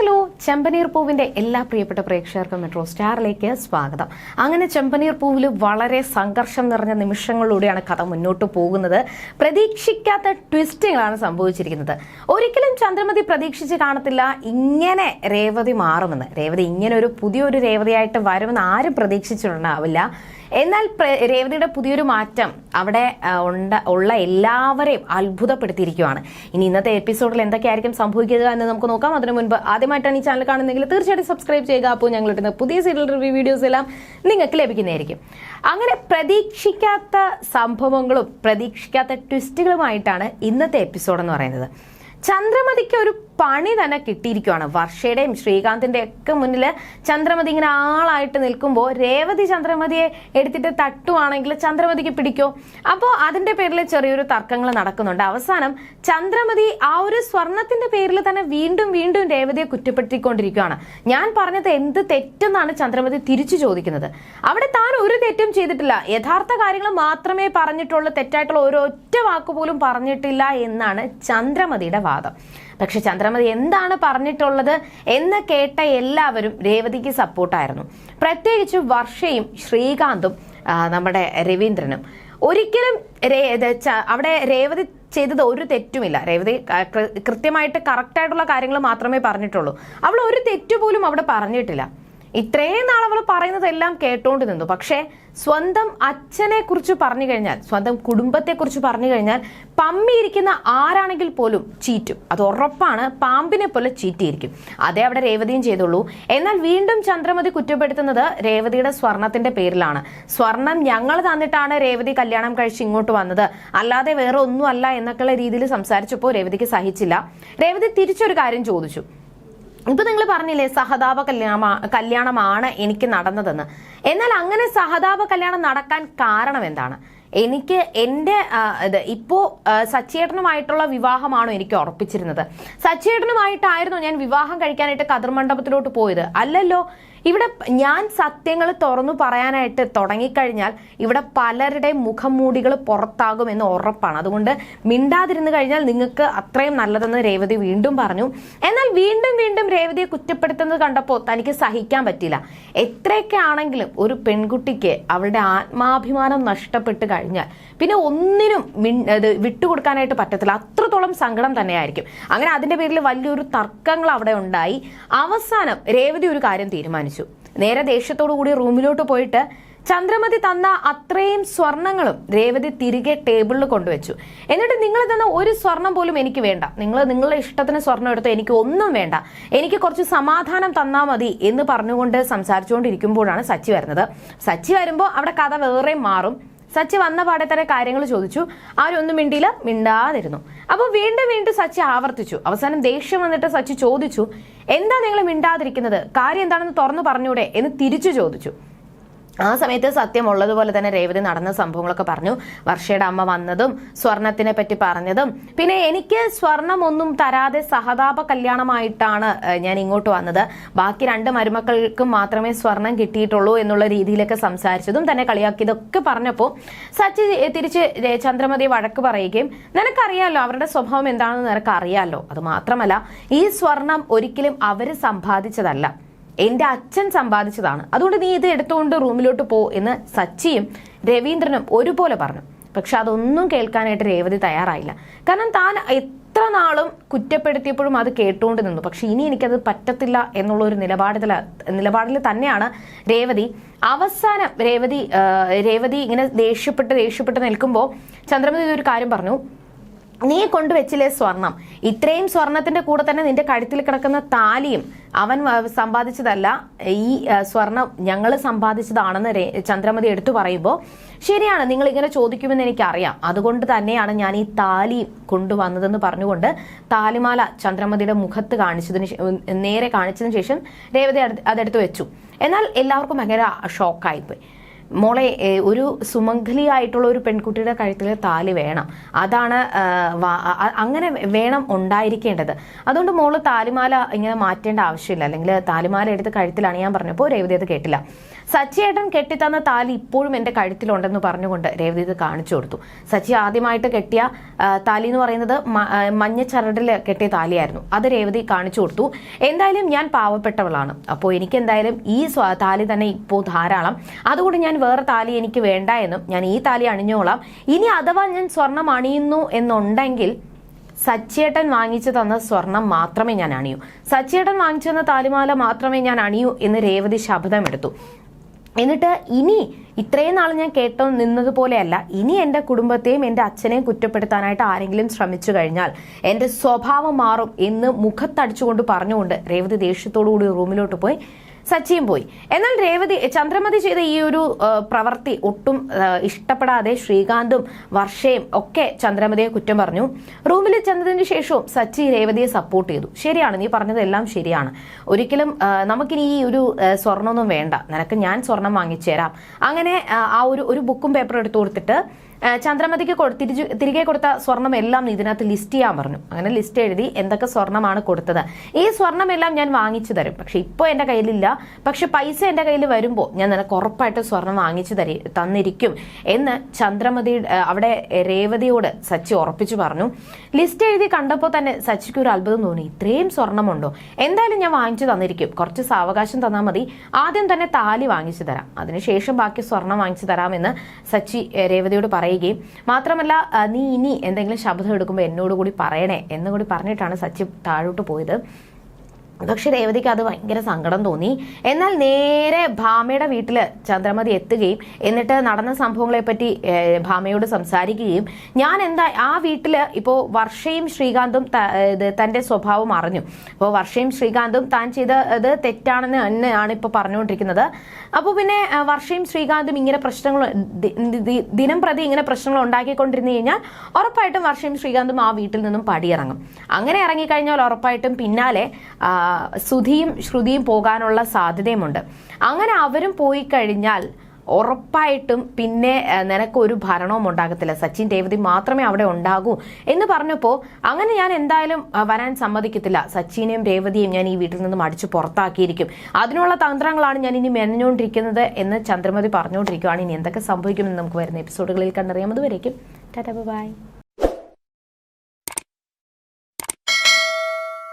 Hello ചെമ്പനീർ പൂവിന്റെ എല്ലാ പ്രിയപ്പെട്ട പ്രേക്ഷകർക്കും മെട്രോ സ്റ്റാറിലേക്ക് സ്വാഗതം. അങ്ങനെ ചെമ്പനീർ പൂവിൽ വളരെ സംഘർഷം നിറഞ്ഞ നിമിഷങ്ങളിലൂടെയാണ് കഥ മുന്നോട്ട് പോകുന്നത്. പ്രതീക്ഷിക്കാത്ത ട്വിസ്റ്റുകളാണ് സംഭവിച്ചിരിക്കുന്നത്. ഒരിക്കലും ചന്ദ്രമതി പ്രതീക്ഷിച്ച് കാണത്തില്ല ഇങ്ങനെ രേവതി മാറുമെന്ന്. രേവതി ഇങ്ങനെ ഒരു പുതിയൊരു രേവതിയായിട്ട് വരുമെന്ന് ആരും പ്രതീക്ഷിച്ചിട്ടുണ്ടാവില്ല. എന്നാൽ രേവതിയുടെ പുതിയൊരു മാറ്റം അവിടെ ഉണ്ട- ഉള്ള എല്ലാവരെയും അത്ഭുതപ്പെടുത്തിയിരിക്കുകയാണ്. ഇനി ഇന്നത്തെ എപ്പിസോഡിൽ എന്തൊക്കെയായിരിക്കും സംഭവിക്കുക എന്ന് നമുക്ക് നോക്കാം. അതിനു മുൻപ് ആദ്യമായിട്ടാണ് ഈ ചാനൽ കാണുന്നതെങ്കിൽ തീർച്ചയായിട്ടും സബ്സ്ക്രൈബ് ചെയ്യുക. അപ്പോൾ ഞങ്ങൾ ഇടുന്ന പുതിയ സീരിയൽ റിവ്യൂ വീഡിയോസ് എല്ലാം നിങ്ങൾക്ക് ലഭിക്കുന്നതായിരിക്കും. അങ്ങനെ പ്രതീക്ഷിക്കാത്ത സംഭവങ്ങളും പ്രതീക്ഷിക്കാത്ത ട്വിസ്റ്റുകളുമായിട്ടാണ് ഇന്നത്തെ എപ്പിസോഡ് എന്ന് പറയുന്നത്. ചന്ദ്രമതിക്ക് ഒരു പണി തന്നെ കിട്ടിയിരിക്കുകയാണ് വർഷയുടെയും ശ്രീകാന്തിന്റെ ഒക്കെ മുന്നിൽ ചന്ദ്രമതി ഇങ്ങനെ ആളായിട്ട് നിൽക്കുമ്പോൾ രേവതി ചന്ദ്രമതിയെ എടുത്തിട്ട് തട്ടുവാണെങ്കിൽ ചന്ദ്രമതിക്ക് പിടിക്കോ? അപ്പോൾ അതിന്റെ പേരിൽ ചെറിയൊരു തർക്കങ്ങൾ നടക്കുന്നുണ്ട്. അവസാനം ചന്ദ്രമതി ആ ഒരു സ്വർണത്തിന്റെ പേരിൽ തന്നെ വീണ്ടും വീണ്ടും രേവതിയെ കുറ്റപ്പെടുത്തിക്കൊണ്ടിരിക്കുകയാണ് ഞാൻ പറഞ്ഞത് എന്ത് തെറ്റെന്നാണ് ചന്ദ്രമതി തിരിച്ചു ചോദിക്കുന്നത്. അവിടെ താൻ ഒരു തെറ്റും ചെയ്തിട്ടില്ല. യഥാർത്ഥ കാര്യങ്ങൾ മാത്രമേ പറഞ്ഞിട്ടുള്ളൂ. തെറ്റായിട്ടുള്ള ഒരൊറ്റ വാക്ക് പോലും പറഞ്ഞിട്ടില്ല എന്നാണ് ചന്ദ്രമതിയുടെ വാദം. പക്ഷെ ചന്ദ്രമതി എന്താണ് പറഞ്ഞിട്ടുള്ളത് എന്ന് കേട്ട എല്ലാവരും രേവതിക്ക് സപ്പോർട്ടായിരുന്നു. പ്രത്യേകിച്ച് വർഷയും ശ്രീകാന്തും നമ്മുടെ രവീന്ദ്രനും. ഒരിക്കലും അവിടെ രേവതി ചെയ്തത് ഒരു തെറ്റുമില്ല. രേവതി കൃത്യമായിട്ട് കറക്റ്റായിട്ടുള്ള കാര്യങ്ങൾ മാത്രമേ പറഞ്ഞിട്ടുള്ളൂ. അവൾ ഒരു തെറ്റു പോലും അവിടെ പറഞ്ഞിട്ടില്ല. ഇത്രയും നാൾ അവൾ പറയുന്നതെല്ലാം കേട്ടോണ്ട് നിന്നു. പക്ഷേ സ്വന്തം അച്ഛനെ കുറിച്ച് പറഞ്ഞു കഴിഞ്ഞാൽ സ്വന്തം കുടുംബത്തെ കുറിച്ച് പറഞ്ഞു കഴിഞ്ഞാൽ പമ്മിയിരിക്കുന്ന ആരാണെങ്കിൽ പോലും ചീറ്റും. അത് ഉറപ്പാണ് പാമ്പിനെ പോലെ ചീറ്റിയിരിക്കും. അതേ അവിടെ രേവതിയും ചെയ്തുള്ളൂ. എന്നാൽ വീണ്ടും ചന്ദ്രമതി കുറ്റപ്പെടുത്തുന്നത് രേവതിയുടെ സ്വർണത്തിന്റെ പേരിലാണ്. സ്വർണം ഞങ്ങൾ തന്നിട്ടാണ് രേവതി കല്യാണം കഴിച്ച് ഇങ്ങോട്ട് വന്നത്. അല്ലാതെ വേറെ ഒന്നും അല്ല എന്നൊക്കെയുള്ള രീതിയിൽ സംസാരിച്ചപ്പോൾ രേവതിക്ക് സഹിച്ചില്ല. രേവതി തിരിച്ചൊരു കാര്യം ചോദിച്ചു. ഇപ്പൊ നിങ്ങൾ പറഞ്ഞില്ലേ സഹതാപ കല്യാണ കല്യാണമാണ് എനിക്ക് നടന്നതെന്ന്. എന്നാൽ അങ്ങനെ സഹതാപ കല്യാണം നടക്കാൻ കാരണം എന്താണ്? എനിക്ക് എന്റെ ഇത് ഇപ്പോ സച്ചേട്ടനുമായിട്ടുള്ള വിവാഹമാണോ എനിക്ക് ഉറപ്പിച്ചിരുന്നത്? സച്ചേട്ടനുമായിട്ടായിരുന്നു ഞാൻ വിവാഹം കഴിക്കാനായിട്ട് കദർമണ്ഡപത്തിലോട്ട് പോയത്. അല്ലല്ലോ ഇവിടെ ഞാൻ സത്യങ്ങൾ തുറന്നു പറയാനായിട്ട് തുടങ്ങിക്കഴിഞ്ഞാൽ ഇവിടെ പലരുടെയും മുഖംമൂടികൾ പുറത്താകുമെന്ന് ഉറപ്പാണ്. അതുകൊണ്ട് മിണ്ടാതിരുന്നു കഴിഞ്ഞാൽ നിങ്ങൾക്ക് അത്രയും നല്ലതെന്ന് രേവതി വീണ്ടും പറഞ്ഞു. എന്നാൽ വീണ്ടും വീണ്ടും രേവതിയെ കുറ്റപ്പെടുത്തുന്നത് കണ്ടപ്പോൾ തനിക്ക് സഹിക്കാൻ പറ്റില്ല. എത്രയൊക്കെ ആണെങ്കിലും ഒരു പെൺകുട്ടിക്ക് അവളുടെ ആത്മാഭിമാനം നഷ്ടപ്പെട്ട് കഴിഞ്ഞാൽ പിന്നെ ഒന്നിനും ഇത് വിട്ടുകൊടുക്കാനായിട്ട് പറ്റത്തില്ല. അത്രത്തോളം സങ്കടം തന്നെയായിരിക്കും. അങ്ങനെ അതിന്റെ പേരിൽ വലിയൊരു തർക്കങ്ങൾ അവിടെ ഉണ്ടായി. അവസാനം രേവതി ഒരു കാര്യം തീരുമാനിച്ചു. നേരെ ദേഷ്യത്തോടു കൂടി റൂമിലോട്ട് പോയിട്ട് ചന്ദ്രമതി തന്ന അത്രയും സ്വർണങ്ങളും രേവതി തിരികെ ടേബിളിൽ കൊണ്ടുവച്ചു. എന്നിട്ട് നിങ്ങൾ തന്ന ഒരു സ്വർണം പോലും എനിക്ക് വേണ്ട. നിങ്ങൾ നിങ്ങളുടെ ഇഷ്ടത്തിന് സ്വർണം എടുത്ത് എനിക്ക് ഒന്നും വേണ്ട. എനിക്ക് കുറച്ച് സമാധാനം തന്നാൽ മതി എന്ന് പറഞ്ഞുകൊണ്ട് സംസാരിച്ചുകൊണ്ടിരിക്കുമ്പോഴാണ് സച്ചി വരുന്നത്. സച്ചി വരുമ്പോൾ അവിടെ കഥ വേറെ മാറും. സച്ചി വന്ന പാടെ തന്നെ കാര്യങ്ങൾ ചോദിച്ചു. ആരൊന്നും മിണ്ടിയില്ല മിണ്ടാതിരുന്നു. അപ്പോൾ വീണ്ടും വീണ്ടും സച്ചി ആവർത്തിച്ചു. അവസാനം ദേഷ്യം വന്നിട്ട് സച്ചി ചോദിച്ചു എന്താ നിങ്ങൾ മിണ്ടാതിരിക്കുന്നത്? കാര്യം എന്താണെന്ന് തുറന്നു പറഞ്ഞൂടെ എന്ന് തിരിച്ചു ചോദിച്ചു. ആ സമയത്ത് സത്യമുള്ളതുപോലെ തന്നെ രേവതി നടന്ന സംഭവങ്ങളൊക്കെ പറഞ്ഞു. വർഷയുടെ അമ്മ വന്നതും സ്വർണത്തിനെ പറ്റി പറഞ്ഞതും. പിന്നെ എനിക്ക് സ്വർണം ഒന്നും തരാതെ സഹതാപ കല്യാണമായിട്ടാണ് ഞാൻ ഇങ്ങോട്ട് വന്നത്. ബാക്കി രണ്ട് മരുമക്കൾക്കും മാത്രമേ സ്വർണം കിട്ടിയിട്ടുള്ളൂ എന്നുള്ള രീതിയിലൊക്കെ സംസാരിച്ചതും തന്നെ കളിയാക്കിയതൊക്കെ പറഞ്ഞപ്പോൾ സച്ചി തിരിച്ച് ചന്ദ്രമതി വഴക്ക് പറയുകയും നിനക്കറിയാലോ അവരുടെ സ്വഭാവം എന്താണെന്ന് നിനക്കറിയാലോ? അത് മാത്രമല്ല ഈ സ്വർണം ഒരിക്കലും അവർ സമ്പാദിച്ചതല്ല. എന്റെ അച്ഛൻ സമ്പാദിച്ചതാണ്. അതുകൊണ്ട് നീ ഇത് എടുത്തുകൊണ്ട് റൂമിലോട്ട് പോ എന്ന് സച്ചിയും രവീന്ദ്രനും ഒരുപോലെ പറഞ്ഞു. പക്ഷെ അതൊന്നും കേൾക്കാനായിട്ട് രേവതി തയ്യാറായില്ല. കാരണം താൻ എത്ര നാളും കുറ്റപ്പെടുത്തിയപ്പോഴും അത് കേട്ടുകൊണ്ട് നിന്നു. പക്ഷെ ഇനി എനിക്കത് പറ്റത്തില്ല എന്നുള്ള ഒരു നിലപാടിൽ നിലപാടിൽ തന്നെയാണ് രേവതി. അവസാനം രേവതി രേവതി ഇങ്ങനെ ദേഷ്യപ്പെട്ട് ദേഷ്യപ്പെട്ട് നിൽക്കുമ്പോൾ ചന്ദ്രമതി ഇതൊരു കാര്യം പറഞ്ഞു. നീ കൊണ്ടുവച്ചില്ലേ സ്വർണം? ഇത്രയും സ്വർണത്തിന്റെ കൂടെ തന്നെ നിന്റെ കഴുത്തിൽ കിടക്കുന്ന താലിയും അവൻ സമ്പാദിച്ചതല്ല. ഈ സ്വർണം ഞങ്ങൾ സമ്പാദിച്ചതാണെന്ന് ചന്ദ്രമതി എടുത്തു പറയുമ്പോൾ ശരിയാണ് നിങ്ങൾ ഇങ്ങനെ ചോദിക്കുമെന്ന് എനിക്കറിയാം. അതുകൊണ്ട് തന്നെയാണ് ഞാൻ ഈ താലി കൊണ്ടുവന്നതെന്ന് പറഞ്ഞുകൊണ്ട് താലിമാല ചന്ദ്രമതിയുടെ മുഖത്ത് കാണിച്ചതിന് നേരെ കാണിച്ചതിന് ശേഷം രേവതി അത് അതെടുത്ത് വെച്ചു. എന്നാൽ എല്ലാവർക്കും ഭയങ്കര ഷോക്കായിപ്പോയി. മോളെ ഒരു സുമംഗലിയായിട്ടുള്ള ഒരു പെൺകുട്ടിയുടെ കഴുത്തിൽ താലി വേണം. അതാണ് അങ്ങനെ വേണം ഉണ്ടായിരിക്കേണ്ടത്. അതുകൊണ്ട് മോൾ താലിമാല ഇങ്ങനെ മാറ്റേണ്ട ആവശ്യമില്ല. അല്ലെങ്കിൽ താലിമാല എടുത്ത് കഴുത്തിലാണ് ഞാൻ പറഞ്ഞപ്പോൾ രേവതി അത് കേട്ടില്ല. സച്ചിയേട്ടൻ കെട്ടിത്തന്ന താലി ഇപ്പോഴും എന്റെ കഴുത്തിലുണ്ടെന്ന് പറഞ്ഞുകൊണ്ട് രേവതി ഇത് കാണിച്ചു കൊടുത്തു. സച്ചി ആദ്യമായിട്ട് കെട്ടിയ താലി എന്ന് പറയുന്നത് മഞ്ഞ ചരടിൽ കെട്ടിയ താലിയായിരുന്നു. അത് രേവതി കാണിച്ചു കൊടുത്തു. എന്തായാലും ഞാൻ പാവപ്പെട്ടവളാണ്. അപ്പോൾ എനിക്ക് എന്തായാലും ഈ താലി തന്നെ ഇപ്പോൾ ധാരാളം. അതുകൊണ്ട് ഞാൻ വേറെ താലി എനിക്ക് വേണ്ട എന്നും ഞാൻ ഈ താലി അണിഞ്ഞോളാം. ഇനി അഥവാ ഞാൻ സ്വർണം അണിയുന്നു എന്നുണ്ടെങ്കിൽ സച്ചേട്ടൻ വാങ്ങിച്ചു തന്ന സ്വർണം മാത്രമേ ഞാൻ അണിയൂ. സച്ചേട്ടൻ വാങ്ങിച്ചു തന്ന താലിമാല മാത്രമേ ഞാൻ അണിയൂ എന്ന് രേവതി ശബ്ദമെടുത്തു എന്നിട്ട് ഇനി ഇത്രയും നാൾ ഞാൻ കേട്ടോ നിന്നതുപോലെയല്ല ഇനി എന്റെ കുടുംബത്തെയും എന്റെ അച്ഛനെയും കുറ്റപ്പെടുത്താനായിട്ട് ആരെങ്കിലും ശ്രമിച്ചു കഴിഞ്ഞാൽ എന്റെ സ്വഭാവം മാറും എന്ന് മുഖത്തടിച്ചുകൊണ്ട് പറഞ്ഞുകൊണ്ട് രേവതി ദേഷ്യത്തോടു കൂടി റൂമിലോട്ട് പോയി. സച്ചിയും പോയി. എന്നാൽ രേവതി ചന്ദ്രമതി ചെയ്ത ഈ ഒരു പ്രവൃത്തി ഒട്ടും ഇഷ്ടപ്പെടാതെ ശ്രീകാന്തും വർഷയും ഒക്കെ ചന്ദ്രമതിയെ കുറ്റം പറഞ്ഞു. റൂമിൽ ചെന്നതിന് ശേഷവും സച്ചി രേവതിയെ സപ്പോർട്ട് ചെയ്തു. ശരിയാണ് നീ പറഞ്ഞതെല്ലാം ശരിയാണ്. ഒരിക്കലും നമുക്കിനി ഈ ഒരു സ്വർണമൊന്നും വേണ്ട. നിനക്ക് ഞാൻ സ്വർണം വാങ്ങിച്ചു തരാം അങ്ങനെ ആ, ഒരു ഒരു ബുക്കും പേപ്പറും എടുത്തു കൊടുത്തിട്ട് ചന്ദ്രമതിക്ക് തിരിച്ചു തിരികെ കൊടുത്ത സ്വർണം എല്ലാം ഇതിനകത്ത് ലിസ്റ്റ് ചെയ്യാൻ പറഞ്ഞു. അങ്ങനെ ലിസ്റ്റ് എഴുതി എന്തൊക്കെ സ്വർണമാണ് കൊടുത്തത്. ഈ സ്വർണമെല്ലാം ഞാൻ വാങ്ങിച്ചു തരും. പക്ഷെ ഇപ്പോൾ എന്റെ കയ്യിലില്ല. പക്ഷെ പൈസ എന്റെ കയ്യിൽ വരുമ്പോൾ ഞാൻ നിനക്ക് ഉറപ്പായിട്ട് സ്വർണം വാങ്ങിച്ചു തരി തന്നിരിക്കും എന്ന് ചന്ദ്രമതി അവിടെ രേവതിയോട് സച്ചി ഉറപ്പിച്ചു പറഞ്ഞു. ലിസ്റ്റ് എഴുതി കണ്ടപ്പോൾ തന്നെ സച്ചിക്ക് ഒരു അത്ഭുതം തോന്നി. ഇത്രയും സ്വർണമുണ്ടോ എന്തായാലും ഞാൻ വാങ്ങിച്ചു തന്നിരിക്കും. കുറച്ച് സാവകാശം തന്നാൽ മതി. ആദ്യം തന്നെ താലി വാങ്ങിച്ചു തരാം. അതിനുശേഷം ബാക്കി സ്വർണം വാങ്ങിച്ചു തരാമെന്ന് സച്ചി രേവതിയോട് രേവതിയോട് പറയുകയും മാത്രമല്ല നീ ഇനി എന്തെങ്കിലും ശബ്ദം എടുക്കുമ്പോൾ എന്നോട് കൂടി പറയണേ എന്നുകൂടി പറഞ്ഞിട്ടാണ് സച്ചിൻ താഴോട്ട് പോയത്. പക്ഷെ രേവതിക്ക് അത് ഭയങ്കര സങ്കടം തോന്നി. എന്നാൽ നേരെ ഭാമയുടെ വീട്ടിൽ ചന്ദ്രമതി എത്തുകയും എന്നിട്ട് നടന്ന സംഭവങ്ങളെ പറ്റി ഭാമയോട് സംസാരിക്കുകയും ഞാൻ എന്താ ആ വീട്ടിൽ ഇപ്പോൾ വർഷയും ശ്രീകാന്തും തന്റെ സ്വഭാവം അറിഞ്ഞു. അപ്പോൾ വർഷയും ശ്രീകാന്തും താൻ ചെയ്ത ചെയ്തത് തെറ്റാണെന്ന് തന്നെയാണ് ഇപ്പോൾ പറഞ്ഞുകൊണ്ടിരിക്കുന്നത്. അപ്പോൾ പിന്നെ വർഷയും ശ്രീകാന്തും ഇങ്ങനെ പ്രശ്നങ്ങൾ ദിനം പ്രതി ഇങ്ങനെ പ്രശ്നങ്ങൾ ഉണ്ടാക്കിക്കൊണ്ടിരുന്നു കഴിഞ്ഞാൽ ഉറപ്പായിട്ടും വർഷയും ശ്രീകാന്തും ആ വീട്ടിൽ നിന്നും പടിയിറങ്ങും. അങ്ങനെ ഇറങ്ങിക്കഴിഞ്ഞാൽ ഉറപ്പായിട്ടും പിന്നാലെ സുധിയും ശ്രുതിയും പോകാനുള്ള സാധ്യതയുമുണ്ട്. അങ്ങനെ അവരും പോയി കഴിഞ്ഞാൽ ഉറപ്പായിട്ടും പിന്നെ നിനക്കൊരു ഭരണവും ഉണ്ടാകത്തില്ല. സച്ചിൻ രേവതി മാത്രമേ അവിടെ ഉണ്ടാകൂ എന്ന് പറഞ്ഞപ്പോൾ അങ്ങനെ ഞാൻ എന്തായാലും വരാൻ സമ്മതിക്കത്തില്ല. സച്ചിനെയും രേവതിയും ഞാൻ ഈ വീട്ടിൽ നിന്നും അടിച്ചു പുറത്താക്കിയിരിക്കും. അതിനുള്ള തന്ത്രങ്ങളാണ് ഞാൻ ഇനി മെനഞ്ഞുകൊണ്ടിരിക്കുന്നത് എന്ന് ചന്ദ്രമതി പറഞ്ഞുകൊണ്ടിരിക്കുകയാണ്. ഇനി എന്തൊക്കെ സംഭവിക്കുമെന്ന് നമുക്ക് വരുന്ന എപ്പിസോഡുകളിൽ കണ്ടറിയാം. അതുവരേക്കും ടാറ്റാ ബൈ.